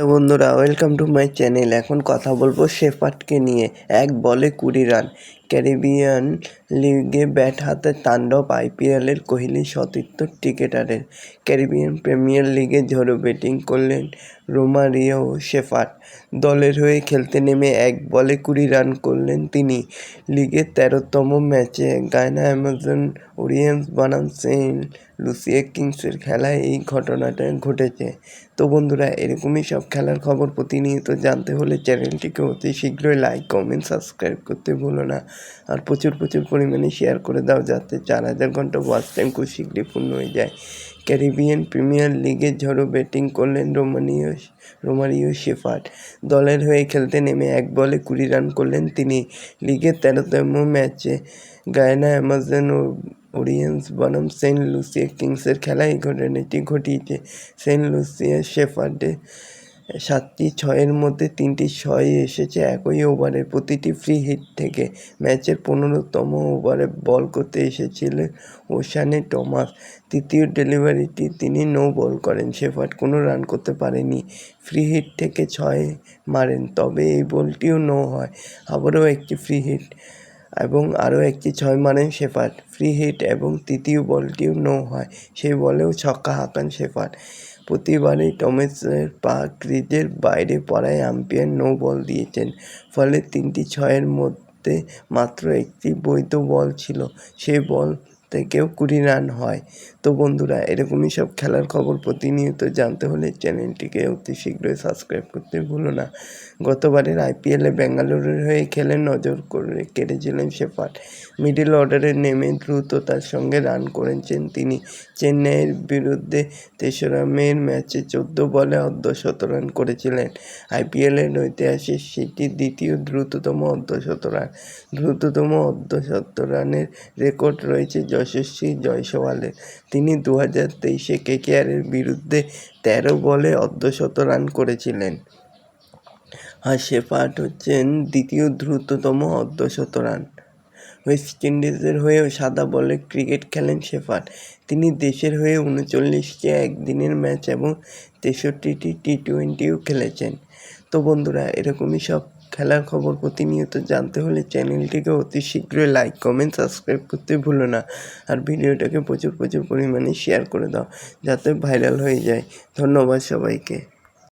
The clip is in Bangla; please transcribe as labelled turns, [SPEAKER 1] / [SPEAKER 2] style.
[SPEAKER 1] হ্যালো বন্ধুরা ওয়েলকাম টু মাই চ্যানেল এখন কথা বলব শেফার্টকে নিয়ে, এক বলে কুড়ি রান। ক্যারিবিয়ান লিগে ব্যাট হাতে তাণ্ডব আইপিএলের কোহলি সতীর্থ ক্রিকেটারের। ক্যারিবিয়ান প্রিমিয়ার লিগে ঝড়ো ব্যাটিং করলেন রোমারিও শেফার্ট দলের হয়ে খেলতে নেমে এক বলে কুড়ি রান করলেন তিনি। লিগের তেরোতম ম্যাচে গায়না অ্যামাজন ওরিয়েন্স বনাম সেন্ট লুসিয়া কিংসের খেলায় এই ঘটনাটা ঘটেছে। তো বন্ধুরা, এরকমই সব খেলার খবর প্রতিনিয়ত জানতে হলে চ্যানেলটিকে অতি শীঘ্রই লাইক কমেন্ট সাবস্ক্রাইব করতে ভুলো না। আর প্রচুর প্রচুর পরিমাণে শেয়ার করে দাও যাতে চার হাজার ঘণ্টা ওয়াচ টাইম খুব শীঘ্রই পূর্ণ হয়ে যায়। ক্যারিবিয়ান প্রিমিয়ার লিগে ঝড়ো ব্যাটিং করলেন রোমানীয়, রোমারিও শেফার্ড। দলের হয়ে খেলতে নেমে এক বলে কুড়ি রান করলেন তিনি। লিগের তেরোতম ম্যাচে গায়না অ্যামাজন ও ওরিয়েন্স বনাম সেন্ট লুসিয়া কিংসের খেলায় এই ঘটনাটি ঘটিয়েছে। সেন্ট লুসিয়া শেফার্ডে সাতটি ছয়ের মধ্যে তিনটি ছয় এসেছে, একই ওভারে প্রতিটি ফ্রি হিট থেকে ম্যাচের পনেরোতম ওভারে বল করতে এসেছিলেন ওশানে টমাস। তৃতীয় ডেলিভারিটি তিনি নো বল করেন, শেফার্ড কোনো রান করতে পারেনি। ফ্রি হিট থেকে ছয় মারেন, তবে এই বলটিও নো হয়। আবারও একটি ফ্রি হিট। এবং আরও একটি ছয় মারেন শেফার্ড। ফ্রি হিট এবং তৃতীয় বলটিও নো হয় সেই বলেও ছক্কা হাঁকান শেফার্ড। প্রতিবারই টমেসের পা ক্রিজের বাইরে পড়ায় আম্পায়ার নো বল দিয়েছেন, ফলে তিনটি ছয়ের মধ্যে মাত্র একটি বৈধ বল ছিল। সেই বল থেকেও কুড়ি রান হয়। তো বন্ধুরা, এরকমই সব খেলার খবর প্রতিনিয়ত জানতে হলে চ্যানেলটিকে অতি শীঘ্রই সাবস্ক্রাইব করতে ভুলো না। গতবারের আইপিএলে বেঙ্গালুরুর হয়ে খেলে নজর করে কেটেছিলেন শেফার্ড। মিডিল অর্ডারে নেমে দ্রুততার সঙ্গে রান করেছেন তিনি। চেন্নাইয়ের বিরুদ্ধে তেসরা মের ম্যাচে চোদ্দ বলে অর্ধশত রান করেছিলেন। আইপিএলের ঐতিহাসিক সেটি দ্বিতীয় দ্রুততম অর্ধশত রান। দ্রুততম অর্ধশত রানের রেকর্ড রয়েছে যশস্বী জয়সওয়ালের তিনি দু হাজার তেইশে কেকেআরের বিরুদ্ধে তেরো বলে অর্ধশত রান করেছিলেন। আর শেফার্ড হচ্ছেন দ্বিতীয় দ্রুততম অর্ধশত রান। ওয়েস্ট ইন্ডিজের হয়েও সাদা বলে ক্রিকেট খেলেন শেফার্ড। তিনি দেশের হয়ে উনচল্লিশটি একদিনের ম্যাচ এবং তেষট্টিটি টি টোয়েন্টিও খেলেছেন। তো বন্ধুরা, এরকমই সব খেলার খবর প্রতিনিয়ত জানতে হলে চ্যানেলটিকে অতি শীঘ্রই লাইক কমেন্ট সাবস্ক্রাইব করতে ভুলো না। আর ভিডিওটাকে প্রচুর প্রচুর পরিমাণে শেয়ার করে দাও, যাতে ভাইরাল হয়ে যায়। ধন্যবাদ সবাইকে।